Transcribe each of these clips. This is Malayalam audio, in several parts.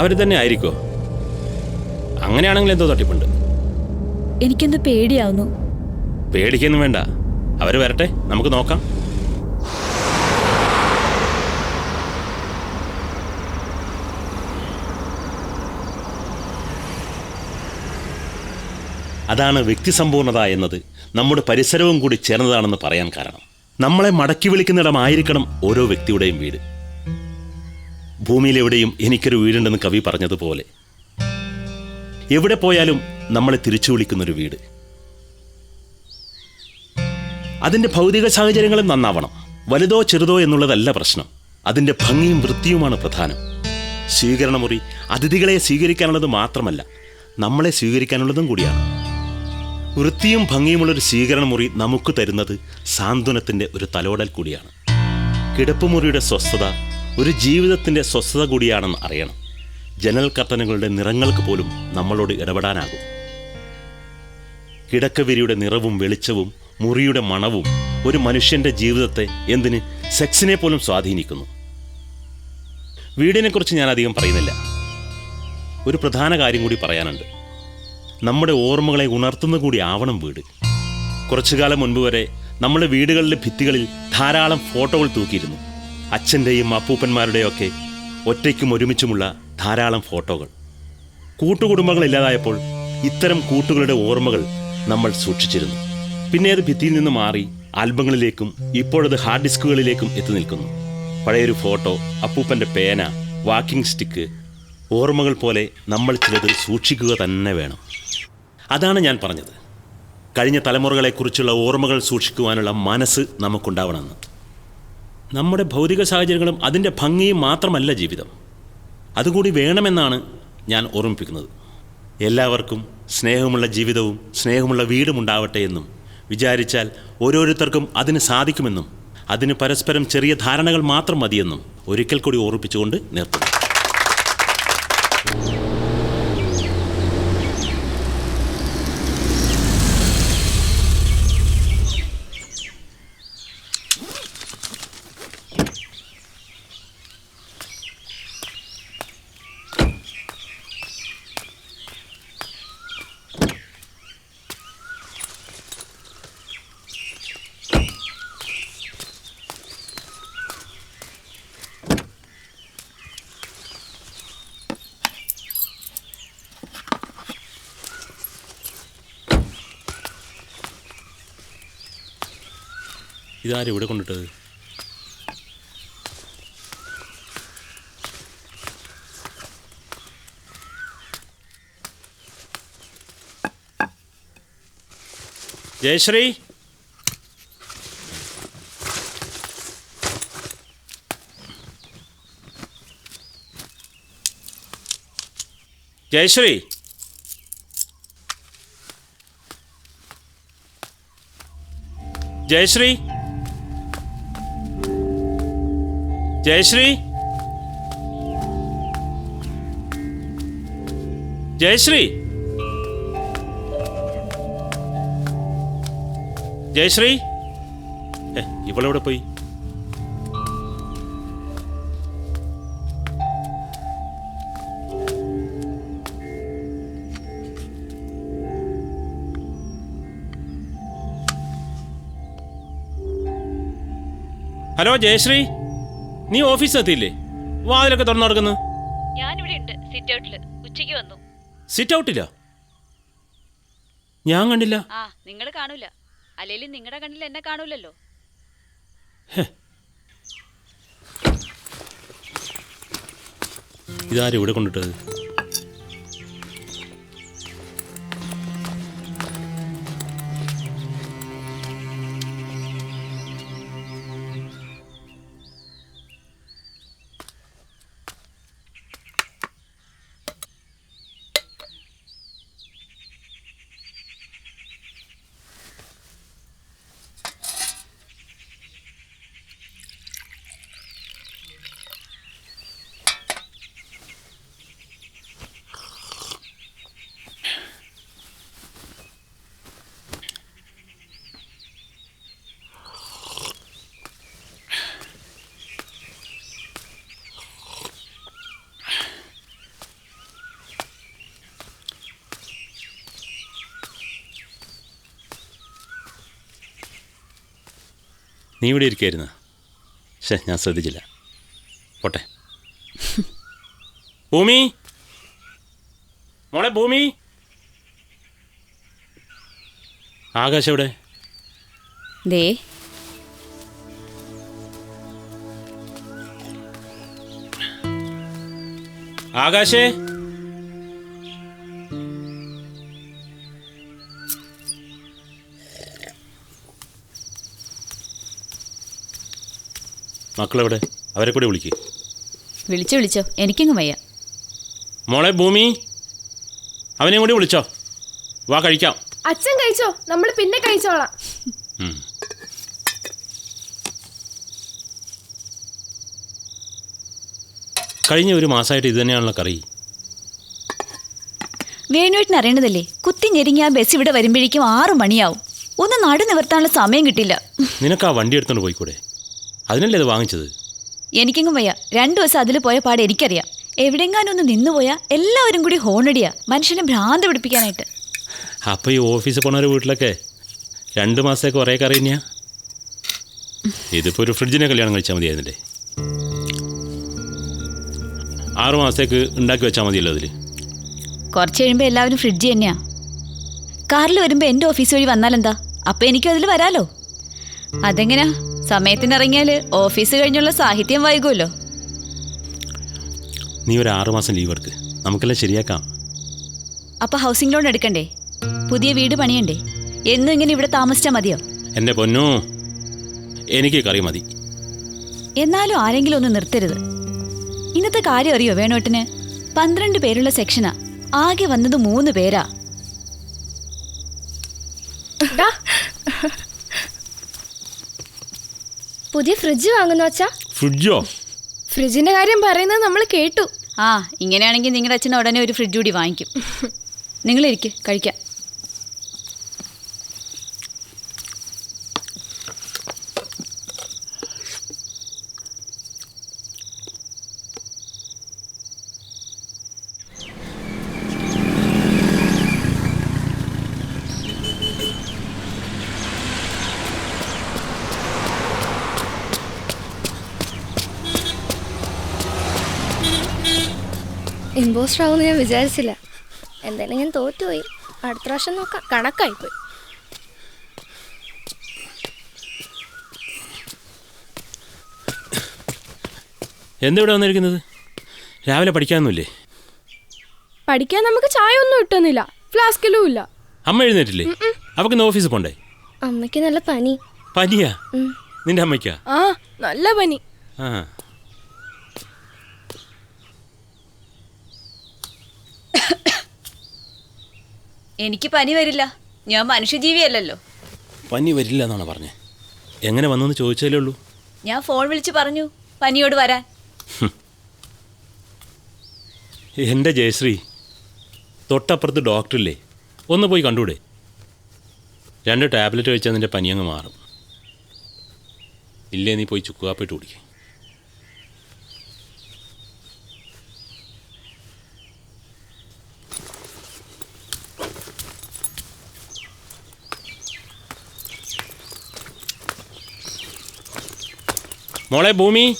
അവർ തന്നെ ആയിരിക്കോ? അങ്ങനെയാണെങ്കിൽ എന്തോ തട്ടിപ്പുണ്ട്. എനിക്കെന്ത് പേടിയാവുന്നു. പേടിക്കൊന്നും വേണ്ട. അവർ വരട്ടെ നമുക്ക് നോക്കാം. അതാണ് വ്യക്തിസമ്പൂർണത എന്നത്. നമ്മുടെ പരിസരവും കൂടി ചേർന്നതാണെന്ന് പറയാൻ കാരണം. നമ്മളെ മടക്കി വിളിക്കുന്നിടമായിരിക്കണം ഓരോ വ്യക്തിയുടെയും വീട്. ഭൂമിയിലെവിടെയും എനിക്കൊരു വീടുണ്ടെന്ന് കവി പറഞ്ഞതുപോലെ. എവിടെ പോയാലും നമ്മളെ തിരിച്ചു വിളിക്കുന്നൊരു വീട്. അതിന്റെ ഭൗതിക സാഹചര്യങ്ങളും നന്നാവണം. വലുതോ ചെറുതോ എന്നുള്ളതല്ല പ്രശ്നം. അതിന്റെ ഭംഗിയും വൃത്തിയുമാണ് പ്രധാനം. സ്വീകരണമുറി അതിഥികളെ സ്വീകരിക്കാനുള്ളത് മാത്രമല്ല നമ്മളെ സ്വീകരിക്കാനുള്ളതും കൂടിയാണ്. വൃത്തിയും ഭംഗിയുമുള്ളൊരു സ്വീകരണമുറി നമുക്ക് തരുന്നത് സാന്ത്വനത്തിന്റെ ഒരു തലോടൽ കൂടിയാണ്. കിടപ്പുമുറിയുടെ സ്വസ്ഥത ഒരു ജീവിതത്തിന്റെ സ്വസ്ഥത കൂടിയാണെന്ന് അറിയണം. ജനൽ കർട്ടനുകളുടെ നിറങ്ങൾക്ക് പോലും നമ്മളോട് ഇടപെടാനാകും. കിടക്കവിരിയുടെ നിറവും വെളിച്ചവും മുറിയുടെ മണവും ഒരു മനുഷ്യന്റെ ജീവിതത്തെ എന്തിന് സെക്സിനെ പോലും സ്വാധീനിക്കുന്നു? വീടിനെക്കുറിച്ച് ഞാൻ അധികം പറയുന്നില്ല. ഒരു പ്രധാന കാര്യം കൂടി പറയാനുണ്ട്. നമ്മുടെ ഓർമ്മകളെ ഉണർത്തുന്ന കൂടി ആവണം വീട്. കുറച്ചു കാലം മുൻപ് വരെ നമ്മുടെ വീടുകളിലെ ഭിത്തികളിൽ ധാരാളം ഫോട്ടോകൾ തൂക്കിയിരുന്നു. അച്ഛന്റെയും അപ്പൂപ്പന്മാരുടെയൊക്കെ ഒറ്റയ്ക്കും ഒരുമിച്ചുമുള്ള ധാരാളം ഫോട്ടോകൾ. കൂട്ടുകുടുംബങ്ങൾ ഇല്ലാതായപ്പോൾ ഇത്തരം കൂട്ടുകളുടെ ഓർമ്മകൾ നമ്മൾ സൂക്ഷിച്ചിരുന്നു. പിന്നെ അത് ഭിത്തിയിൽ നിന്ന് മാറി ആൽബങ്ങളിലേക്കും ഇപ്പോഴത് ഹാർഡ് ഡിസ്കുകളിലേക്കും എത്തി നിൽക്കുന്നു. പഴയൊരു ഫോട്ടോ അപ്പൂപ്പന്റെ പേന വാക്കിംഗ് സ്റ്റിക്ക് ഓർമ്മകൾ പോലെ നമ്മൾ ചിലത് സൂക്ഷിക്കുക തന്നെ വേണം. അതാണ് ഞാൻ പറഞ്ഞത്. കഴിഞ്ഞ തലമുറകളെക്കുറിച്ചുള്ള ഓർമ്മകൾ സൂക്ഷിക്കുവാനുള്ള മനസ്സ് നമുക്കുണ്ടാവണമെന്ന്. നമ്മുടെ ഭൗതിക സാഹചര്യങ്ങളും അതിന്റെ ഭംഗിയും മാത്രമല്ല ജീവിതം. അതുകൂടി വേണമെന്നാണ് ഞാൻ ഓർമ്മിപ്പിക്കുന്നത്. എല്ലാവർക്കും സ്നേഹമുള്ള ജീവിതവും സ്നേഹമുള്ള വീടും ഉണ്ടാവട്ടെ എന്നും വിചാരിച്ചാൽ ഓരോരുത്തർക്കും അതിന് സാധിക്കുമെന്നും അതിന് പരസ്പരം ചെറിയ ധാരണകൾ മാത്രം മതിയെന്നും ഒരിക്കൽ കൂടി ഓർമ്മിപ്പിച്ചുകൊണ്ട് നിർത്തുന്നു. ഇതാരും ഇവിടെ കൊണ്ടിട്ടത്? ജയശ്രീ? ജയശ്രീ? ജയശ്രീ? ജയശ്രീ? ജയശ്രീ? ജയശ്രീ? ഏ ഇവളെവിടെ പോയി? ഹലോ ജയശ്രീ? നീ ഓഫീസിനെത്തിയില്ലേ വാതിലൊക്കെ തുറന്നു നടക്കുന്നു ഞാനിവിടെ ഉണ്ട്. സിറ്റ് ഔട്ടിൽ ഉച്ചയ്ക്ക് വന്നു. സിറ്റ് ഔട്ടില്ല ഞാൻ കണ്ടില്ല. ആ നിങ്ങൾ കാണൂല. അല്ലേലും നിങ്ങളുടെ കണ്ണിൽ എന്നെ കാണൂലല്ലോ. ഇതാരും ഇവിടെ കൊണ്ടിട്ടത്? നീ ഇവിടെ ഇരിക്കായിരുന്ന ശേ ഞാൻ ശ്രദ്ധിച്ചില്ല. പോട്ടെ. ഭൂമി. മോളെ ഭൂമി. ആകാശം എവിടെ? ദേ. ആകാശേ. മക്കളെവിടെ? അവരെ കൂടി വിളിക്കേ. വിളിച്ചോ വിളിച്ചോ. എനിക്കങ്ങ് വയ്യ. മോളെ ഭൂമി. അവനെ കൂടി വിളിച്ചോ. വാ കഴിക്കാം. അച്ഛൻ കഴിച്ചോ? നമ്മൾ പിന്നെ കഴിച്ചോളാം. കഴിഞ്ഞ ഒരു മാസമായിട്ട് ഇത് തന്നെയാണല്ലോ കറി. വേണുവേട്ടൻ അറിയണതല്ലേ? കുത്തി ഞെരിങ്ങി ആ ബസ് ഇവിടെ വരുമ്പോഴേക്കും ആറു മണിയാവും. ഒന്ന് നടു നിവർത്താനുള്ള സമയം കിട്ടില്ല. നിനക്ക് ആ വണ്ടി എടുത്തോണ്ട് പോയിക്കൂടെ? അതിനല്ലേ അത് വാങ്ങിച്ചത്? എനിക്കെങ്ങും വയ്യ. രണ്ടു ദിവസം അതിൽ പോയ പാട് എനിക്കറിയാം. എവിടെങ്ങാനും ഒന്ന് നിന്നുപോയാ എല്ലാവരും കൂടി ഹോണടിയാ. മനുഷ്യനെ ഭ്രാന്ത് പിടിപ്പിക്കാനായിട്ട്. അപ്പോൾ ഈ ഓഫീസിൽ പോണൊരു വീട്ടിലൊക്കെ രണ്ട് മാസത്തേക്ക് ഒരേ കറി തന്നെയാ? ഇതിപ്പോൾ ഒരു ഫ്രിഡ്ജിനെ കല്യാണം കഴിച്ചാൽ മതിയായിരുന്നില്ലേ? ആറു മാസത്തേക്ക് ഉണ്ടാക്കി വെച്ചാൽ മതിയല്ലോ അതിൽ കുറച്ച് കഴിയുമ്പോൾ എല്ലാവരും ഫ്രിഡ്ജ് തന്നെയാ. കാറിൽ വരുമ്പോൾ എന്റെ ഓഫീസ് വഴി വന്നാലെന്താ? അപ്പൊ എനിക്കും അതിൽ വരാലോ. അതെങ്ങനെയാ സമയത്തിന് ഇറങ്ങിയാൽ ഓഫീസ് കഴിഞ്ഞുള്ള സാഹിത്യം വൈകുമല്ലോ. നീ ഒരു ആറു മാസം ലീവ് എടുക്ക്. നമുക്കെല്ലാം ശരിയാക്കാം. അപ്പൊ ഹൗസിംഗ് ലോൺ എടുക്കണ്ടേ? പുതിയ വീട് പണിയണ്ടേ? എന്നും ഇങ്ങനെ ഇവിടെ താമസിച്ചാൽ മതിയോ? എന്റെ പൊന്നു എനിക്ക് കറി മതി. എന്നാലും ആരെങ്കിലും ഒന്ന് നിർത്തരുത്. ഇന്നത്തെ കാര്യം അറിയോ വേണോട്ടിന്? പന്ത്രണ്ട് പേരുള്ള സെക്ഷനാ. ആകെ വന്നത് മൂന്ന് പേരാ. ഡാ. പുതിയ ഫ്രിഡ്ജ് വാങ്ങുന്നു അച്ഛാ? ഫ്രിഡ്ജോ ഫ്രിഡ്ജിന്റെ കാര്യം പറയുന്നത് നമ്മൾ കേട്ടു. ആ ഇങ്ങനെയാണെങ്കിൽ നിങ്ങളുടെ അച്ഛൻ ഉടനെ ഒരു ഫ്രിഡ്ജ് കൂടി വാങ്ങിക്കും. നിങ്ങളിരിക്ക് കഴിക്കാം. ആവുമെന്ന് ഞാൻ വിചാരിച്ചില്ല. എന്തായാലും ഞാൻ തോറ്റുപോയി. അടുത്ത പ്രാവശ്യം നോക്കാം. കണക്കായിപ്പോയി. എന്തിവിടെ വന്നിരിക്കുന്നത്? രാവിലെ പഠിക്കാനൊന്നുമില്ലേ? പഠിക്കാൻ നമുക്ക് ചായ ഒന്നും കിട്ടുന്നില്ല. ഫ്ലാസ്കിലും ഇല്ല. അമ്മ എഴുന്നേറ്റില്ലേ? അവക്ക് ഇന്ന് ഓഫീസിൽ പോണ്ടേ? അമ്മയ്ക്ക് നല്ല പനി. പനിയാ? നിന്റെ അമ്മയ്ക്കാ? ആ നല്ല പനി. ആ എനിക്ക് പനി വരില്ല. ഞാൻ മനുഷ്യജീവിയല്ലല്ലോ. പനി വരില്ല എന്നാണ് പറഞ്ഞത് എങ്ങനെ വന്നെന്ന് ചോദിച്ചാലേ ഉള്ളൂ. ഞാൻ ഫോൺ വിളിച്ച് പറഞ്ഞു പനിയോട് വരാൻ. എന്റെ ജയശ്രീ തൊട്ടപ്പുറത്ത് ഡോക്ടറില്ലേ? ഒന്ന് പോയി കണ്ടൂടെ രണ്ട് ടാബ്ലറ്റ് കഴിച്ചാൽ നിന്റെ പനിയങ്ങ് മാറും. ഇല്ലേ നീ പോയി ചുക്കുകാപ്പിട്ട് കുടിക്കുക മോളെ ഭൂമി.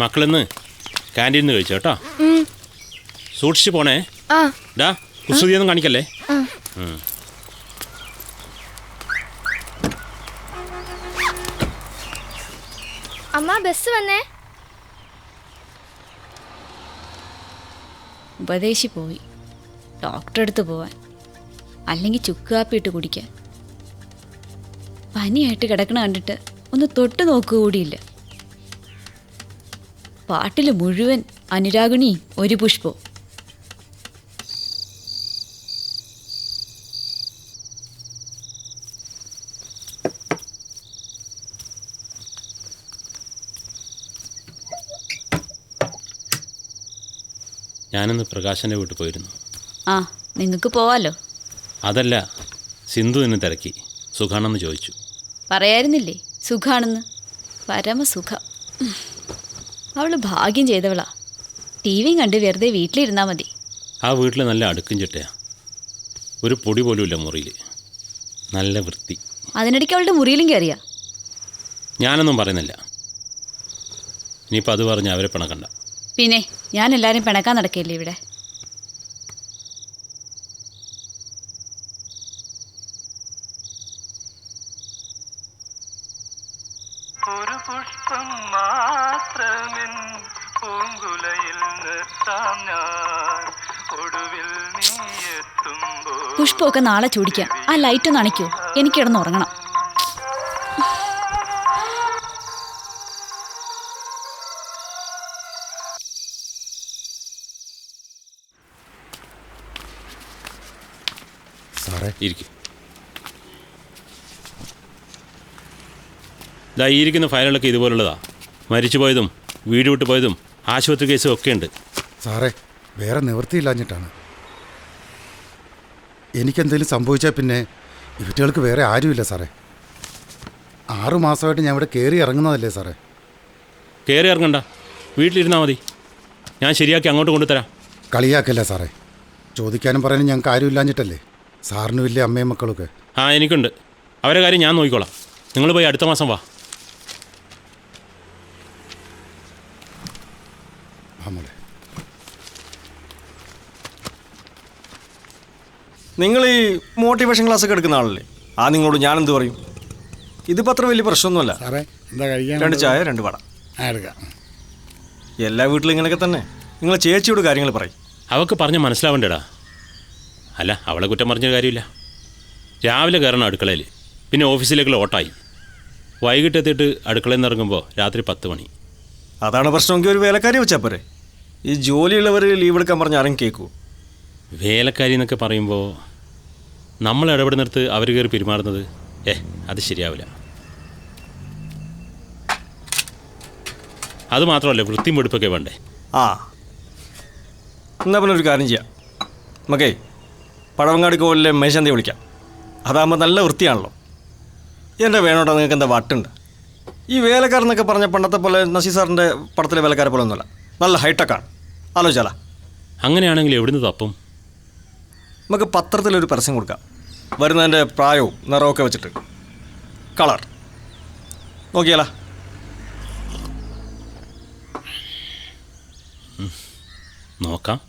മക്കളിന്ന് ക്യാന്റീനിൽ നിന്ന് കഴിച്ചു കേട്ടോ. സൂക്ഷിച്ചു പോണേ. ഡാ കുസൃതിയൊന്നും കാണിക്കല്ലേ? അമ്മ ബസ് വന്നേ. ഉപദേശി പോയി. ഡോക്ടറെ അടുത്ത് പോവാൻ. അല്ലെങ്കിൽ ചുക്ക് കാപ്പി ഇട്ട് കുടിക്കാൻ. പനിയായിട്ട് കിടക്കണ കണ്ടിട്ട് ഒന്ന് തൊട്ട് നോക്കുക കൂടിയില്ല. പാട്ടിൽ മുഴുവൻ അനുരാഗിണി ഒരു പുഷ്പോ. ഞാനിന്ന് പ്രകാശന്റെ വീട്ടിൽ പോയിരുന്നു. ആ നിങ്ങൾക്ക് പോവാലോ? അതല്ല സിന്ധു എന്നെ തിരക്കി. സുഖാണെന്ന് ചോദിച്ചു. പറയായിരുന്നില്ലേ? സുഖാണെന്ന്. പരമസുഖം. അവൾ ഭാഗ്യം ചെയ്തവളാ. ടി വിയും കണ്ട് വെറുതെ വീട്ടിലിരുന്നാ മതി. ആ വീട്ടിൽ നല്ല അടുക്കും ചിട്ടയാ. ഒരു പൊടി പോലും ഇല്ല മുറിയിൽ നല്ല വൃത്തി. അതിനിടയ്ക്ക് അവളുടെ മുറിയിലും കയറിയ ഞാനൊന്നും പറയുന്നില്ല. ഇനിയിപ്പോൾ അത് പറഞ്ഞ് അവരെ പിണക്കണ്ട. പിന്നെ ഞാൻ എല്ലാവരും പിണക്കാൻ നടക്കില്ലേ ഇവിടെ? പുഷ്പമൊക്കെ നാളെ ചൂടിക്കാം. ആ ലൈറ്റ് ഒന്ന് അണയ്ക്കൂ. എനിക്ക് ഇടന്ന് ഉറങ്ങണം. സാറേ ഇരിക്കും. ഇതാ ഈ ഇരിക്കുന്ന ഫയലുകളൊക്കെ ഇതുപോലുള്ളതാ. മരിച്ചുപോയതും വീട് വിട്ടു പോയതും ആശുപത്രി കേസും ഒക്കെ ഉണ്ട്. സാറേ വേറെ നിവൃത്തിയില്ലാഞ്ഞിട്ടാണ്. എനിക്കെന്തെങ്കിലും സംഭവിച്ചാൽ പിന്നെ ഇവറ്റകൾക്ക് വേറെ ആരുമില്ല സാറേ. ആറു മാസമായിട്ട് ഞാൻ ഇവിടെ കയറി ഇറങ്ങുന്നതല്ലേ സാറേ. കയറി ഇറങ്ങണ്ട. വീട്ടിലിരുന്നാൽ മതി. ഞാൻ ശരിയാക്കി അങ്ങോട്ട് കൊണ്ടുതരാം കളിയാക്കല്ല സാറേ. ചോദിക്കാനും പറയാനും ഞങ്ങൾക്ക് ആരുമില്ലാഞ്ഞിട്ടല്ലേ സാറിനും ഇല്ലേ അമ്മയും മക്കളൊക്കെ. ആ എനിക്കുണ്ട്. അവരെ കാര്യം ഞാൻ നോക്കിക്കോളാം. നിങ്ങൾ പോയി അടുത്ത മാസം വാ. നമ്മളെ നിങ്ങൾ ഈ മോട്ടിവേഷൻ ക്ലാസ് ഒക്കെ എടുക്കുന്ന ആളല്ലേ? ആ നിങ്ങളോട് ഞാൻ എന്ത് പറയും? ഇതിപ്പോൾ അത്ര വലിയ പ്രശ്നമൊന്നുമല്ല. സാറേ എന്താ കഴിക്കാൻ രണ്ട് ചായ രണ്ട് വട. എടുക്കാം. എല്ലാ വീട്ടിലും ഇങ്ങനെയൊക്കെ തന്നെ. നിങ്ങൾ ചേച്ചിയോട് കാര്യങ്ങൾ പറയും. അവൾക്ക് പറഞ്ഞ് മനസ്സിലാവണ്ടേടാ. അല്ല അവളെ കുറ്റം പറഞ്ഞ കാര്യമില്ല. രാവിലെ കയറണം അടുക്കളയിൽ പിന്നെ ഓഫീസിലേക്ക് ഓട്ടായി വൈകിട്ട് എത്തിയിട്ട് അടുക്കളയിൽ നിന്ന് ഇറങ്ങുമ്പോൾ രാത്രി പത്ത് മണി. അതാണ് പ്രശ്നമെങ്കിൽ ഒരു വേലക്കാരി വെച്ചാൽ പോരെ. ഈ ജോലിയുള്ളവർ ലീവ് എടുക്കാൻ പറഞ്ഞ് ആരും കേൾക്കൂ വേലക്കാരി എന്നൊക്കെ പറയുമ്പോൾ നമ്മൾ ഇടപെടുന്നിടത്ത് അവർ കയറി പെരുമാറുന്നത്? ഏ അത് ശരിയാവില്ല. അത് മാത്രമല്ല വൃത്തിയും വെടുപ്പൊക്കെ വേണ്ടേ? ആ. എന്നാ പിന്നെ ഒരു കാര്യം ചെയ്യാം. നമുക്കേ പഴവങ്ങാടി കോവിലെ മേശാന്തി വിളിക്കാം. അതാകുമ്പോൾ നല്ല വൃത്തിയാണല്ലോ. എന്റെ വേണോട്ടോ നിങ്ങൾക്ക് എന്താ വട്ടുണ്ട്? ഈ വേലക്കാരെന്നൊക്കെ പറഞ്ഞ പണ്ടത്തെ പോലെ നസീർ സാറിന്റെ പടത്തിലെ വേലക്കാരെ പോലെ ഒന്നുമല്ല. നല്ല ഹൈടെക്കാണ് ആലോചിച്ചാലാ. അങ്ങനെയാണെങ്കിൽ എവിടുന്ന് തപ്പും? നമുക്ക് പത്രത്തിലൊരു പരസ്യം കൊടുക്കാം. വരുന്നതിന്റെ പ്രായവും നിറമൊക്കെ വെച്ചിട്ട്. കളർ. നോക്കിയാലോ. നോക്കാം.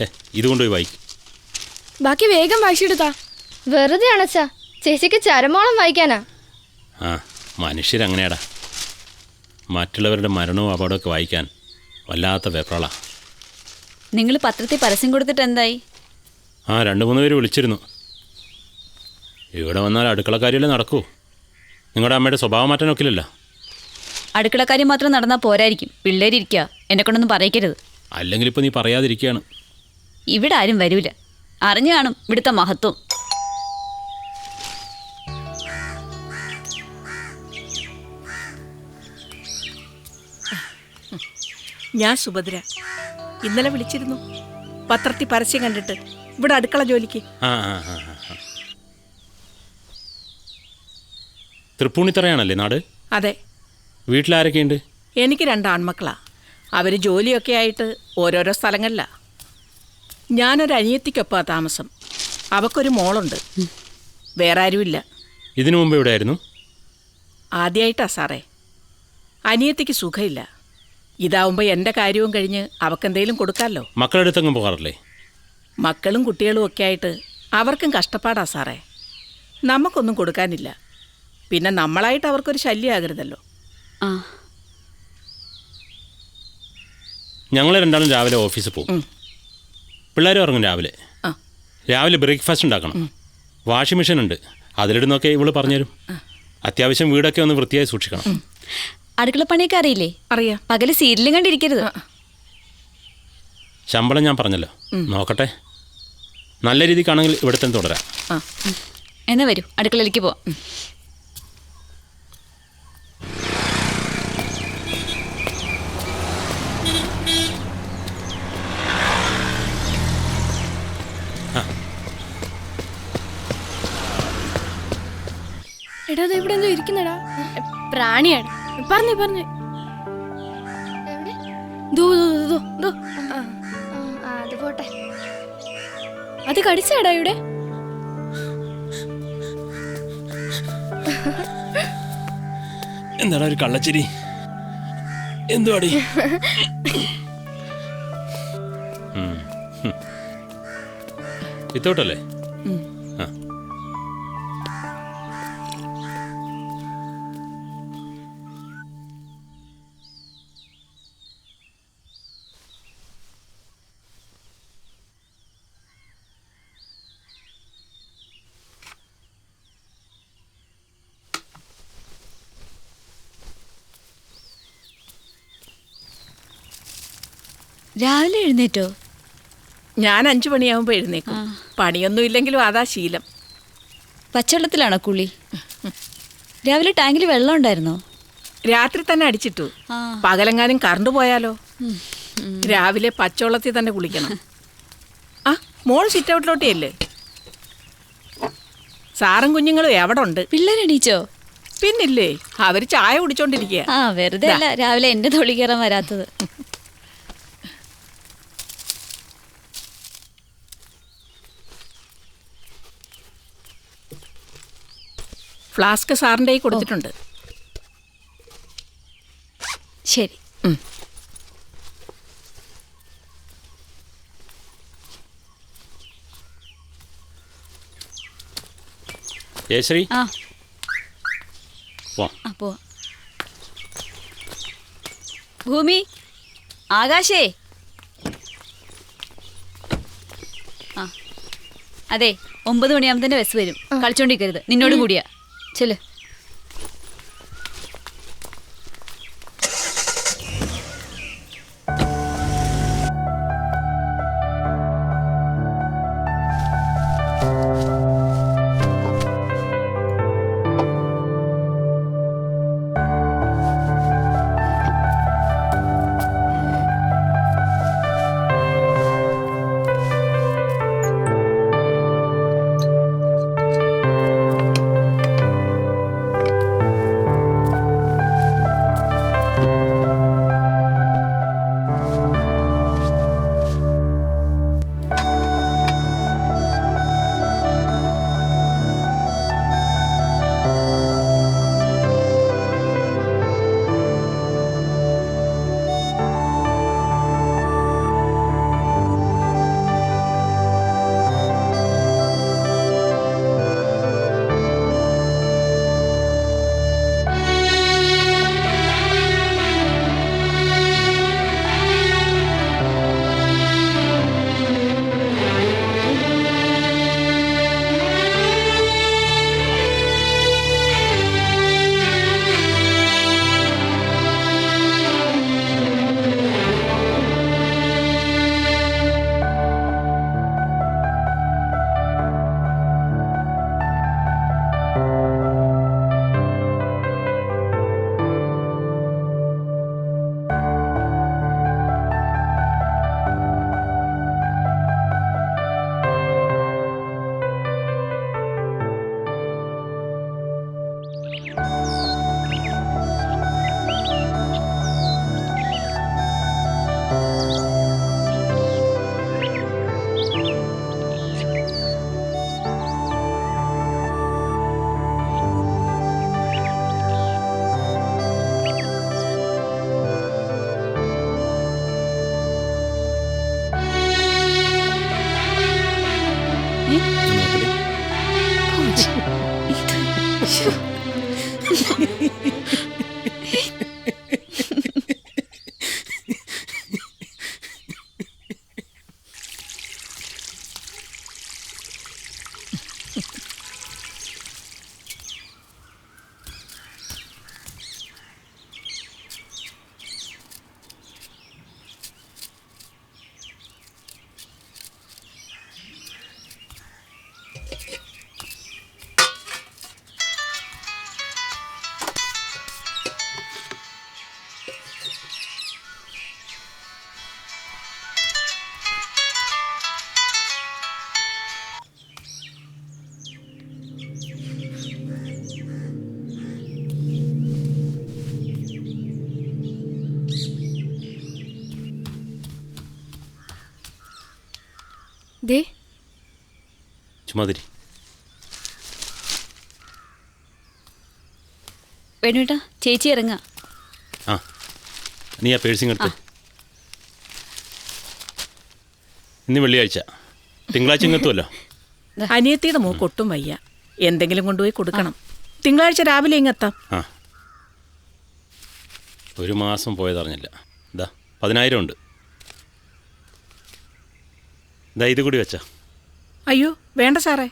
ഇതുകൊണ്ടുപോയി ഇത് കൊണ്ടുപോയി വായിക്കും. ബാക്കി വേഗം വായിച്ചെടുത്താ വെറുതെ അണച്ചാ. ചേച്ചിക്ക് ചരമോളം വായിക്കാനാ. ആ മനുഷ്യരങ്ങനെയാടാ. മറ്റുള്ളവരുടെ മരണവും അപകടമൊക്കെ വായിക്കാൻ വല്ലാത്ത വെപ്രള. നിങ്ങൾ പത്രത്തിൽ പരസ്യം കൊടുത്തിട്ട് എന്തായി? ആ രണ്ട് മൂന്ന് പേര് വിളിച്ചിരുന്നു. ഇവിടെ വന്നാൽ അടുക്കളക്കാരിയല്ലേ നടക്കൂ. നിങ്ങളുടെ അമ്മയുടെ സ്വഭാവം മാറ്റാനൊക്കില്ലല്ലോ അടുക്കളക്കാരി മാത്രം നടന്നാൽ പോരായിരിക്കും. പിള്ളേരിയ്ക്കുക എന്നെ കൊണ്ടൊന്നും പറയിക്കരുത്. അല്ലെങ്കിൽ ഇപ്പോൾ നീ പറയാതിരിക്കുകയാണ്. ഇവിടെ ആരും വരൂല. അറിഞ്ഞു കാണും ഇവിടുത്തെ മഹത്വം. ഞാൻ സുഭദ്ര. ഇന്നലെ വിളിച്ചിരുന്നു. പത്രത്തി പരസ്യം കണ്ടിട്ട്. ഇവിടെ അടുക്കള ജോലിക്ക്. തൃപ്പൂണിത്തറയാണല്ലേ നാട്? അതെ. വീട്ടിലാരൊക്കെയുണ്ട്? എനിക്ക് രണ്ട് ആൺമക്കളാ. അവർ ജോലിയൊക്കെ ആയിട്ട് ഓരോരോ സ്ഥലങ്ങളിലാ. ഞാനൊരു അനിയത്തിക്കൊപ്പാ താമസം. അവക്കൊരു മോളുണ്ട്. വേറെ ആരുമില്ല. ഇതിനു മുമ്പ് എവിടെയായിരുന്നു? ആദ്യമായിട്ടാ സാറേ. അനിയത്തിക്ക് സുഖമില്ല. ഇതാവുമ്പോൾ എന്റെ കാര്യവും കഴിഞ്ഞ് അവക്കെന്തേലും കൊടുക്കാമല്ലോ മക്കളുടെ അടുത്തെങ്ങും പോകാറില്ലേ? മക്കളും കുട്ടികളും ഒക്കെ ആയിട്ട് അവർക്കും കഷ്ടപ്പാടാ സാറേ. നമുക്കൊന്നും കൊടുക്കാനില്ല. പിന്നെ നമ്മളായിട്ട് അവർക്കൊരു ശല്യമാകരുതല്ലോ ആ. ഞങ്ങൾ രണ്ടാളും രാവിലെ ഓഫീസിൽ പോകും. പിള്ളേരും പിള്ളേർ ഇറങ്ങും രാവിലെ. ആ. രാവിലെ ബ്രേക്ക്ഫാസ്റ്റ് ഉണ്ടാക്കണം. വാഷിംഗ് മെഷീൻ ഉണ്ട്. അതിലിടുന്നൊക്കെ ഇവൾ പറഞ്ഞുതരും. അത്യാവശ്യം വീടൊക്കെ ഒന്ന് വൃത്തിയായി സൂക്ഷിക്കണം. അടുക്കളപ്പണിയൊക്കെ അറിയില്ലേ അറിയാ. പകൽ സീരിയലും കണ്ടിരിക്കരുത്. ശമ്പളം ഞാൻ പറഞ്ഞല്ലോ. നോക്കട്ടെ. നല്ല രീതിക്കാണെങ്കിൽ ഇവിടെ തന്നെ തുടരാം. ആ എന്നാ വരൂ അടുക്കളയിലേക്ക് പോവാം. എടാ ഇവിടെ എന്തോ ഇരിക്കുന്നടാ. പ്രാണിയാണ് പറഞ്ഞു പറഞ്ഞു. ദോ, ദോ, ദോ, ദോ, ദോ. അത് പോട്ടെ. അത് കടിച്ചാടാ ഇവിടെ. എന്താടാ ഒരു കള്ളച്ചിരി? എന്തുവാടി? വിത്തൗട്ടല്ലേ രാവിലെ എഴുന്നേറ്റോ? ഞാൻ അഞ്ചു മണിയാവുമ്പോൾ എഴുന്നേക്കും. പണിയൊന്നും ഇല്ലെങ്കിലും അതാ ശീലം. പച്ചവെള്ളത്തിലാണോ കുളി? രാവിലെ ടാങ്കിൽ വെള്ളം ഉണ്ടായിരുന്നോ? രാത്രി തന്നെ അടിച്ചിട്ടു. പകലെങ്ങാനും കറണ്ട് പോയാലോ? രാവിലെ പച്ചവെള്ളത്തിൽ തന്നെ കുളിക്കണം. ആ മോൾ സിറ്റ് ഔട്ടിലോട്ടിയല്ലേ സാറും കുഞ്ഞുങ്ങളും എവിടെ ഉണ്ട്? പിള്ളേരെണീച്ചോ പിന്നില്ലേ? അവർ ചായ കുടിച്ചോണ്ടിരിക്കുക ആ വെറുതെ അല്ല. രാവിലെ എന്റെ തൊളി കയറാൻ വരാത്തത്. ഫ്ലാസ്ക് സാറിന്റെ കയ്യിൽ കൊടുത്തിട്ടുണ്ട്. ശരി. ജയശ്രീ ആ. വാ. ആ ഭൂമി ആകാശേ. ആ. അതെ ഒമ്പത് മണിയാകുമ്പോൾ തന്നെ ബസ് വരും. കളിച്ചോണ്ടിരിക്കരുത്. നിന്നോട് കൂടിയാ. ചെൽ ചുമ്മാതിരി. വേണുട്ടാ ചേച്ചി ഇറങ്ങ. ആ നീ ആ പേഴ്സിങ് എടുത്ത് ഇന്ന് വെള്ളിയാഴ്ച. തിങ്കളാഴ്ച ഇങ്ങെത്തുമല്ലോ അനിയത്തിയുടെ മോക്ക് ഒട്ടും വയ്യ. എന്തെങ്കിലും കൊണ്ടുപോയി കൊടുക്കണം. തിങ്കളാഴ്ച രാവിലെ ഇങ്ങെത്താം ആ. ഒരു മാസം പോയതറിഞ്ഞില്ല. ഇതാ പതിനായിരം ഉണ്ട്. ഇതാ ഇത് കൂടി വെച്ചോ. അയ്യോ വേണ്ട സാറേ.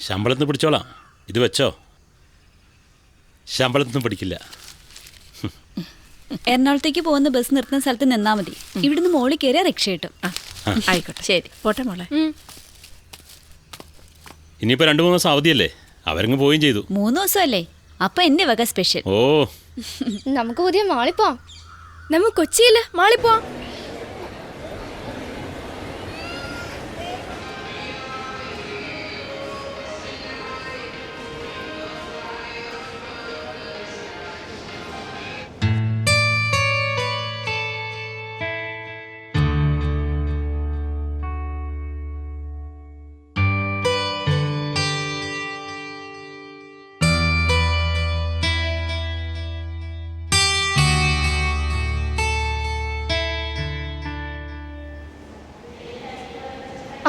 ശമ്പളത്തിന് പിടിച്ചോളാം. ഇത് വെച്ചോ. ശമ്പളത്തിന് പിടിക്കില്ല. എറണാകുളത്തേക്ക് പോകുന്ന ബസ് നിർത്തുന്ന സ്ഥലത്ത് നിന്നാ മതി. ഇവിടുന്ന് മോളിൽ കയറിയാ റിക്ഷ കിട്ടും. ആ ആയിക്കോട്ടെ. ശരി. പോട്ടെ മോളെ. ഇനിയിപ്പോ രണ്ടു മൂന്ന് ദിവസം അവധിയല്ലേ? അവരങ്ങ് പോവുകയും ചെയ്തു. മൂന്ന് ദിവസമല്ലേ? അപ്പൊ എന്റെ വക സ്പെഷ്യൽ. ഓ. നമുക്ക് പുതിയ മാളിപ്പോ നമുക്ക് കൊച്ചിയില്ല കൊച്ചിയിൽ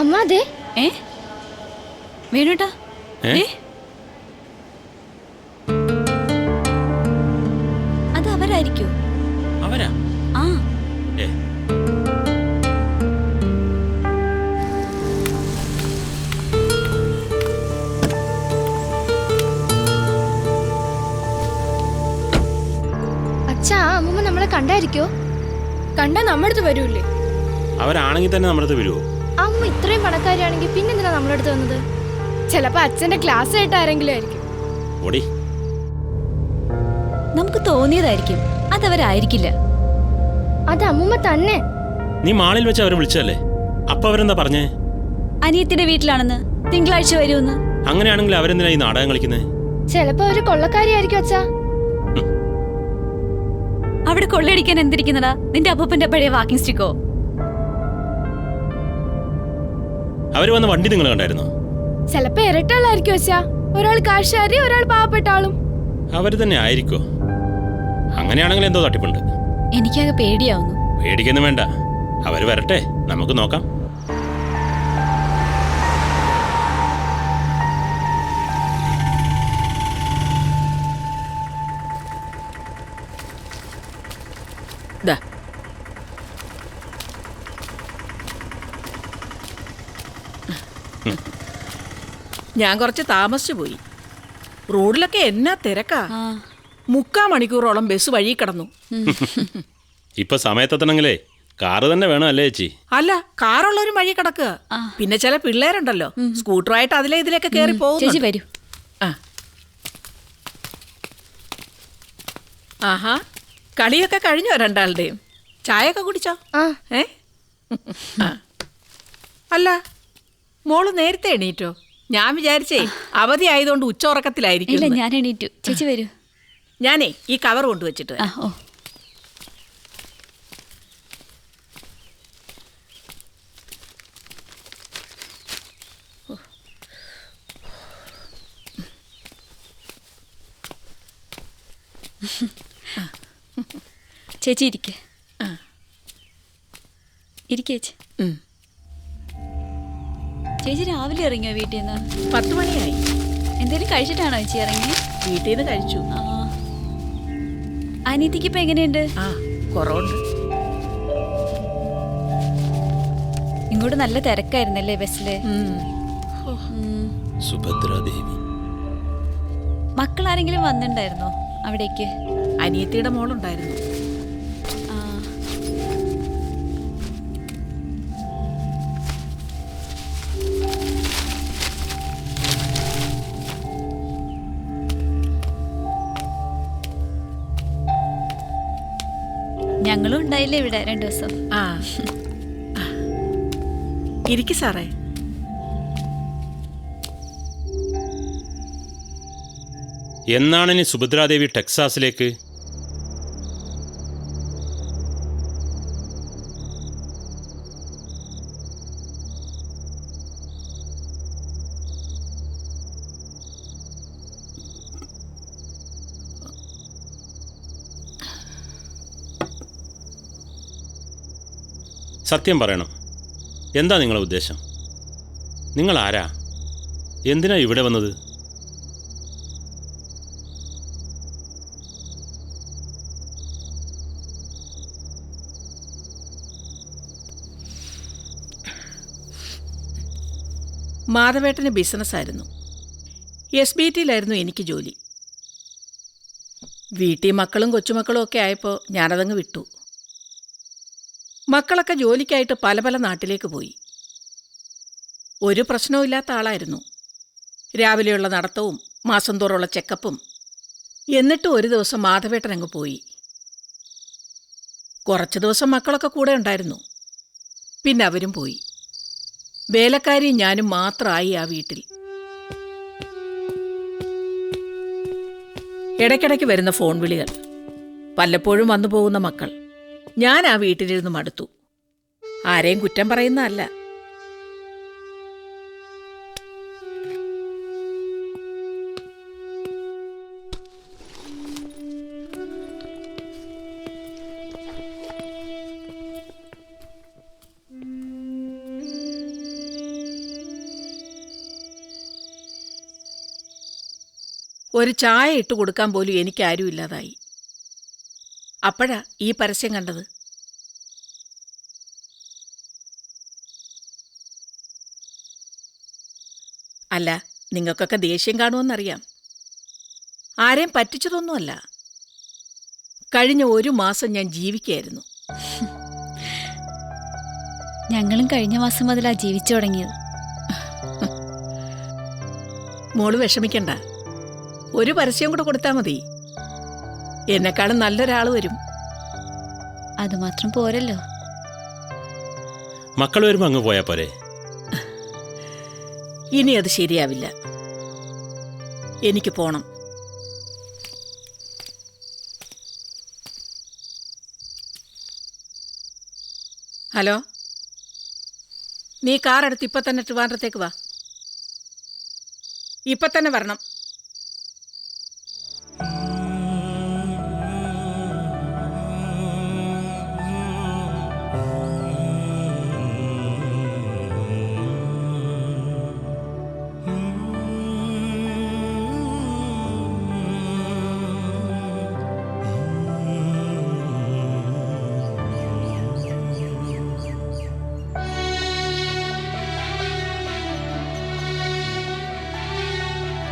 അമ്മ അതെ. ഏ? വേണുട്ടാ. ഏ? അത് അവരായിരിക്കോ? അവരാ? ആ. ഏ. അച്ഛാ അമ്മൂമ്മ നമ്മളെ കണ്ടായിരിക്കോ? കണ്ടാ നമ്മുടെ അടുത്ത് വരൂല്ലേ? അവരാണെങ്കിൽ തന്നെ നമ്മുടെ അടുത്ത് വരുമോ ഇത്രയും പണക്കാരിയാണെങ്കിൽ പിന്നെന്തിനാ നമ്മളെ അടുത്ത് വന്നത്? ചിലപ്പോ അച്ഛന്റെ ക്ലാസ് ആയിട്ട് ആരെങ്കിലും ആയിരിക്കും. ഓടി. നമുക്ക് തോന്നിയതായിരിക്കും. അതവരായിരിക്കില്ല. അത് അമ്മൂമ്മ തന്നെ. നീ മാളിൽ വെച്ച് അവരെ വിളിച്ചതല്ലേ? അപ്പൊ അവരെന്താ പറഞ്ഞേ? അനിയത്തിന്റെ വീട്ടിലാണെന്ന്. തിങ്കളാഴ്ച വരുമെന്ന്. അങ്ങനെയാണെങ്കിൽ അവരെന്തിനാ ഈ നാടകം കളിക്കുന്നത് ചിലപ്പോ അവർ കൊള്ളക്കാരിയായിരിക്കും അച്ഛാ. അവിടെ കൊള്ളയടിക്കാൻ എന്തിരിക്കുന്നടാ? നിന്റെ അപ്പൂപ്പന്റെ പഴയ വാക്കിംഗ് സ്റ്റിക്കോ? അവർ വന്ന വണ്ടി നിങ്ങൾ കണ്ടായിരുന്നോ? ചിലപ്പോ ഇരട്ടാളായിരിക്കും അച്ഛാ. ഒരാൾ കാശാരി ഒരാൾ പാവപ്പെട്ട ആളും. അവർ തന്നെ ആയിരിക്കോ? അങ്ങനെയാണെങ്കിൽ എന്തോ തട്ടിപ്പുണ്ട്. എനിക്കത് പേടിയാവുന്നു. പേടിക്കൊന്നും വേണ്ട. അവർ വരട്ടെ. നമുക്ക് നോക്കാം. ഞാൻ കുറച്ച് താമസിച്ചു പോയി. റോഡിലൊക്കെ എന്നാ തിരക്കാ. മുക്കാ മണിക്കൂറോളം ബസ് വഴി കിടന്നു. ഇപ്പൊ സമയത്തെത്തണമെങ്കിലേ കാറ് തന്നെ വേണം അല്ലേ ചേച്ചി? അല്ല കാറുള്ളവരും വഴി കിടക്കുക. പിന്നെ ചില പിള്ളേരുണ്ടല്ലോ. സ്കൂട്ടറായിട്ട് അതിലെ ഇതിലേക്ക് കയറി പോകും പോകുന്നു വരൂ. ആ. ആഹാ കളിയൊക്കെ കഴിഞ്ഞോ രണ്ടാളുടെയും? ചായയൊക്കെ കുടിച്ചോ? ഏ? അല്ല മോൾ നേരത്തെ എണീറ്റോ? ഞാൻ വിചാരിച്ചേ അവധി ആയതുകൊണ്ട് ഇല്ല ഉച്ചോറക്കത്തിലായിരിക്കും ഞാൻ എണീറ്റു. ചേച്ചി വരൂ. ഞാനേ ഈ കവർ കൊണ്ടുവച്ചിട്ട് ആ ഓ. ചേച്ചി ഇരിക്കേ. ഇരിക്കേ ചേച്ചി രാവിലെ ഇറങ്ങിയോ വീട്ടിൽ നിന്ന് പത്ത് മണിയായി. എന്തേലും കഴിച്ചിട്ടാണോ ചേച്ചി ഇറങ്ങി വീട്ടിൽ നിന്ന് കഴിച്ചു. ആ. അനീതിക്ക് ഇപ്പൊ എങ്ങനെയുണ്ട്? ആ കുറവുണ്ട്. ഇങ്ങോട്ട് നല്ല തിരക്കായിരുന്നല്ലേ ബസ്സിൽ? ഉം. മക്കൾ ആരെങ്കിലും മക്കളാരെങ്കിലും വന്നിട്ടുണ്ടായിരുന്നോ അവിടേക്ക്? അനിയത്തിയുടെ മോളുണ്ടായിരുന്നു. ഉണ്ടായില്ലേ ഇവിടെ രണ്ടു ദിവസം? ആ. ഇരിക്കു സാറേ. എന്നാണ് ഇനി സുഭദ്രാദേവി ടെക്സാസിലേക്ക്? സത്യം പറയണം. എന്താ നിങ്ങളുടെ ഉദ്ദേശം? നിങ്ങൾ ആരാ? എന്തിനാ ഇവിടെ വന്നത്? മാധവേട്ടന് ബിസിനസ്സായിരുന്നു എസ് ബി ടിയിലായിരുന്നു എനിക്ക് ജോലി. വീട്ടിൽ മക്കളും കൊച്ചുമക്കളും ഒക്കെ ആയപ്പോൾ ഞാനതങ്ങ് വിട്ടു. മക്കളൊക്കെ ജോലിക്കായിട്ട് പല പല നാട്ടിലേക്ക് പോയി. ഒരു പ്രശ്നവുമില്ലാത്ത ആളായിരുന്നു. രാവിലെയുള്ള നടത്തവും മാസം തോറുള്ള ചെക്കപ്പും. എന്നിട്ട് ഒരു ദിവസം മാധവേട്ടൻ അങ്ങ് പോയി. കുറച്ച് ദിവസം മക്കളൊക്കെ കൂടെ ഉണ്ടായിരുന്നു. പിന്നെ അവരും പോയി. വേലക്കാരി ഞാനും മാത്രമായി ആ വീട്ടിൽ. ഇടയ്ക്കിടയ്ക്ക് വരുന്ന ഫോൺ വിളികൾ. പലപ്പോഴും വന്നു പോകുന്ന മക്കൾ. ഞാൻ ആ വീട്ടിലിരുന്ന് മടുത്തു. ആരെയും കുറ്റം പറയുന്നതല്ല. ഒരു ചായ ഇട്ട് കൊടുക്കാൻ പോലും എനിക്കാരും ഇല്ലാതായി അപ്പോഴാ ഈ പരസ്യം കണ്ടത്? അല്ല നിങ്ങൾക്കൊക്കെ ദേഷ്യം കാണുമെന്നറിയാം. ആരെയും പറ്റിച്ചതൊന്നുമല്ല. കഴിഞ്ഞ ഒരു മാസം ഞാൻ ജീവിക്കായിരുന്നു ഞങ്ങളും കഴിഞ്ഞ മാസം മുതലാ ജീവിച്ചു തുടങ്ങിയത്. മോൾ വിഷമിക്കണ്ട. ഒരു പരസ്യം കൂടെ കൊടുത്താൽ മതി. എന്നെക്കാളും നല്ലൊരാൾ വരും. അത് മാത്രം പോരല്ലോ. മക്കൾ വരുമ്പോ അങ്ങ് പോയാ പോരെ. ഇനി അത് ശരിയാവില്ല. എനിക്ക് പോണം. ഹലോ? നീ കാർ എടുത്ത് ഇപ്പൊ തന്നെ ട്രിവാൻഡ്രത്തേക്ക് വാ. ഇപ്പൊ തന്നെ വരണം.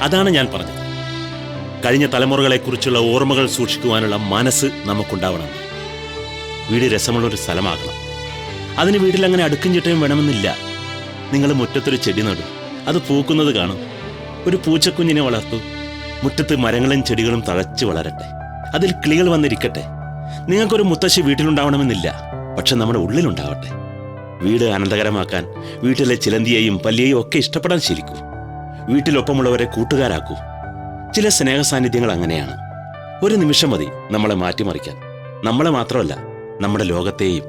അതാണ് ഞാൻ പറഞ്ഞത്. കഴിഞ്ഞ തലമുറകളെക്കുറിച്ചുള്ള ഓർമ്മകൾ സൂക്ഷിക്കുവാനുള്ള മനസ്സ് നമുക്കുണ്ടാവണം. വീട് രസമുള്ള ഒരു സ്ഥലമാകണം. അതിന് വീട്ടിൽ അങ്ങനെ അടുക്കും ചിട്ടയും വേണമെന്നില്ല. നിങ്ങൾ മുറ്റത്തൊരു ചെടി നടു. അത് പൂക്കുന്നത് കാണും. ഒരു പൂച്ചക്കുഞ്ഞിനെ വളർത്തു. മുറ്റത്ത് മരങ്ങളും ചെടികളും തഴച്ചു വളരട്ടെ. അതിൽ കിളികൾ വന്നിരിക്കട്ടെ. നിങ്ങൾക്കൊരു മുത്തശ്ശി വീട്ടിലുണ്ടാവണമെന്നില്ല. പക്ഷെ നമ്മുടെ ഉള്ളിലുണ്ടാവട്ടെ. വീട് ആനന്ദകരമാക്കാൻ വീട്ടിലെ ചിലന്തിയെയും പല്ലിയെയും ഒക്കെ ഇഷ്ടപ്പെടാൻ ശീലിക്കൂ. വീട്ടിലൊപ്പമുള്ളവരെ കൂട്ടുകാരാക്കൂ. ചില സ്നേഹ സാന്നിധ്യങ്ങൾ അങ്ങനെയാണ്. ഒരു നിമിഷം മതി നമ്മളെ മാറ്റിമറിക്കാൻ. നമ്മളെ മാത്രമല്ല നമ്മുടെ ലോകത്തെയും